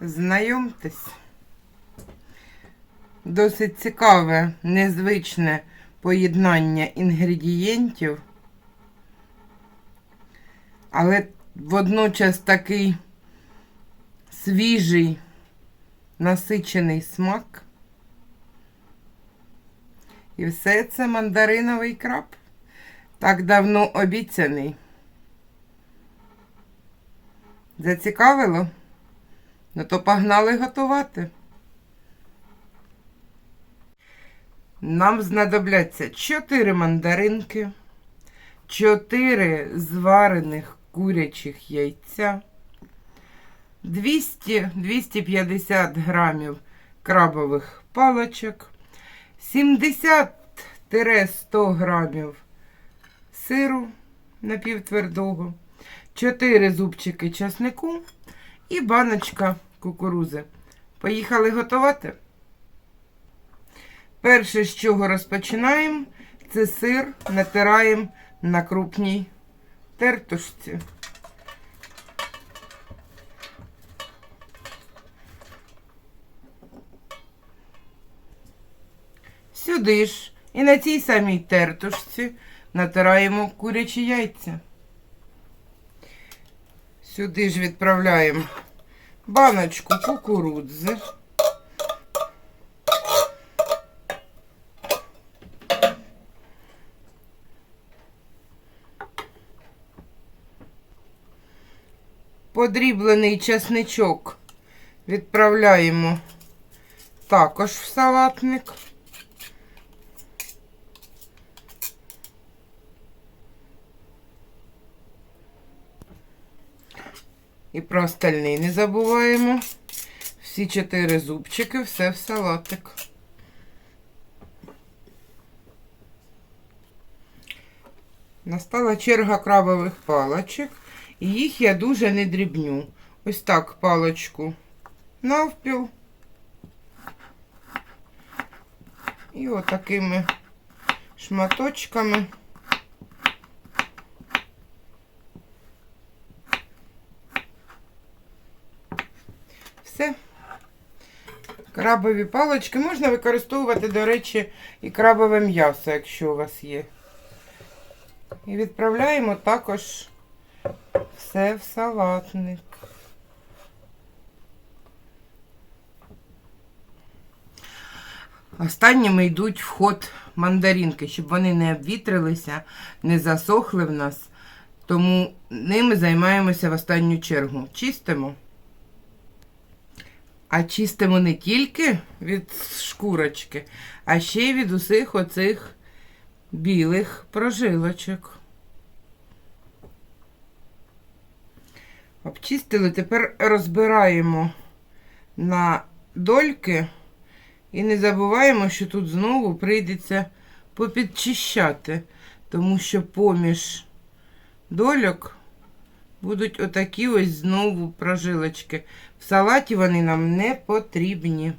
Знайомтесь. Досить цікаве, незвичне поєднання інгредієнтів, але водночас такий свіжий, насичений смак. І все це мандариновий краб, так давно обіцяний. Зацікавило? Ну то погнали готувати. Нам знадобляться 4 мандаринки, 4 зварених курячих яйця, 200-250 грамів крабових палочок, 70-100 грамів сиру напівтвердого, 4 зубчики часнику і баночка кукурузи. Поїхали готувати. Перше, з чого розпочинаємо, це сир натираємо на крупній тертушці. Сюди ж і на цій самій тертушці натираємо курячі яйця. Сюди ж відправляємо баночку кукурудзи. Подріблений часничок відправляємо також в салатник. І про остальний не забуваємо. Всі чотири зубчики, все в салатик. Настала черга крабових палочок. І їх я дуже не дрібню. Ось так палочку навпіл. І отакими шматочками. Все. Крабові палочки можна використовувати, до речі, і крабове м'ясо, якщо у вас є. І відправляємо також все в салатник. Останніми йдуть в ход мандаринки, щоб вони не обвітрилися, не засохли в нас. Тому ними займаємося в останню чергу. Чистимо. А чистимо не тільки від шкурочки, а ще й від усіх оцих білих прожилочок. Обчистили, тепер розбираємо на дольки і не забуваємо, що тут знову прийдеться попідчищати, тому що поміж дольок будуть отакі ось знову прожилочки. В салаті вони нам не потрібні.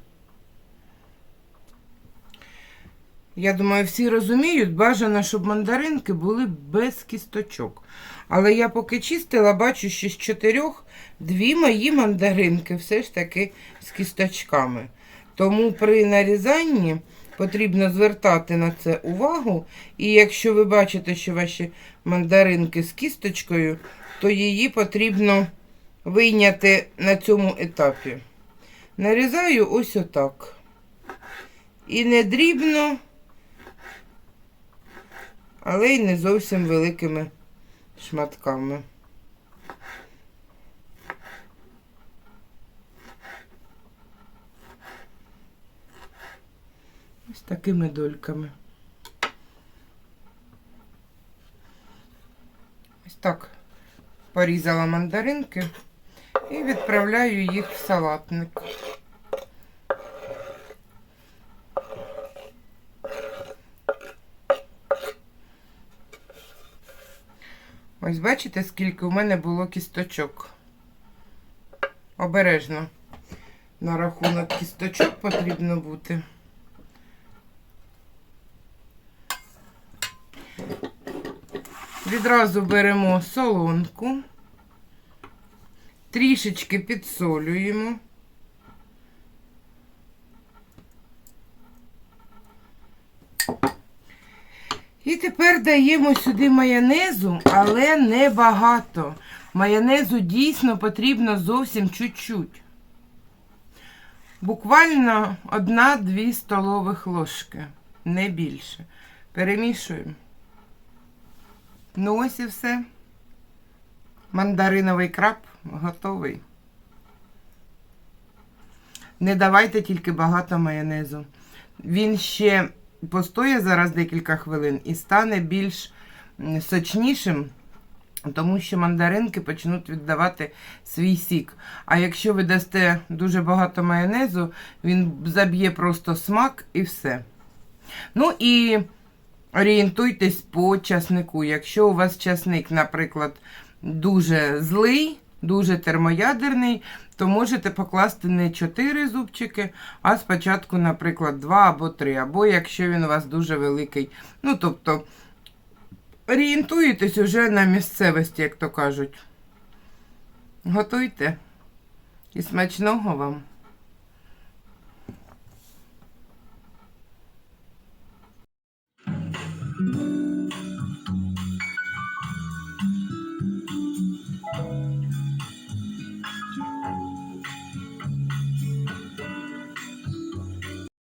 Я думаю, всі розуміють, бажано, щоб мандаринки були без кісточок. Але я поки чистила, бачу, що з чотирьох дві мої мандаринки все ж таки з кісточками. Тому при нарізанні потрібно звертати на це увагу. І якщо ви бачите, що ваші мандаринки з кісточкою, то її потрібно вийняти на цьому етапі. Нарізаю ось отак. І не дрібно, але й не зовсім великими шматками. Ось такими дольками. Ось так порізала мандаринки і відправляю їх в салатник. Ось бачите, скільки у мене було кісточок. Обережно. На рахунок кісточок потрібно бути. Відразу беремо солонку, трішечки підсолюємо. І тепер даємо сюди майонезу, але не багато. Майонезу дійсно потрібно зовсім чуть-чуть. Буквально 1-2 столових ложки, не більше. Перемішуємо. Ну ось і все. Мандариновий краб готовий. Не давайте тільки багато майонезу. Він ще постоє зараз декілька хвилин і стане більш сочнішим, тому що мандаринки почнуть віддавати свій сік. А якщо ви дасте дуже багато майонезу, він заб'є просто смак і все. Ну і орієнтуйтесь по часнику. Якщо у вас часник, наприклад, дуже злий, дуже термоядерний, то можете покласти не 4 зубчики, а спочатку, наприклад, 2 або 3. Або якщо він у вас дуже великий. Ну, тобто, орієнтуєтесь уже на місцевості, як то кажуть. Готуйте. І смачного вам!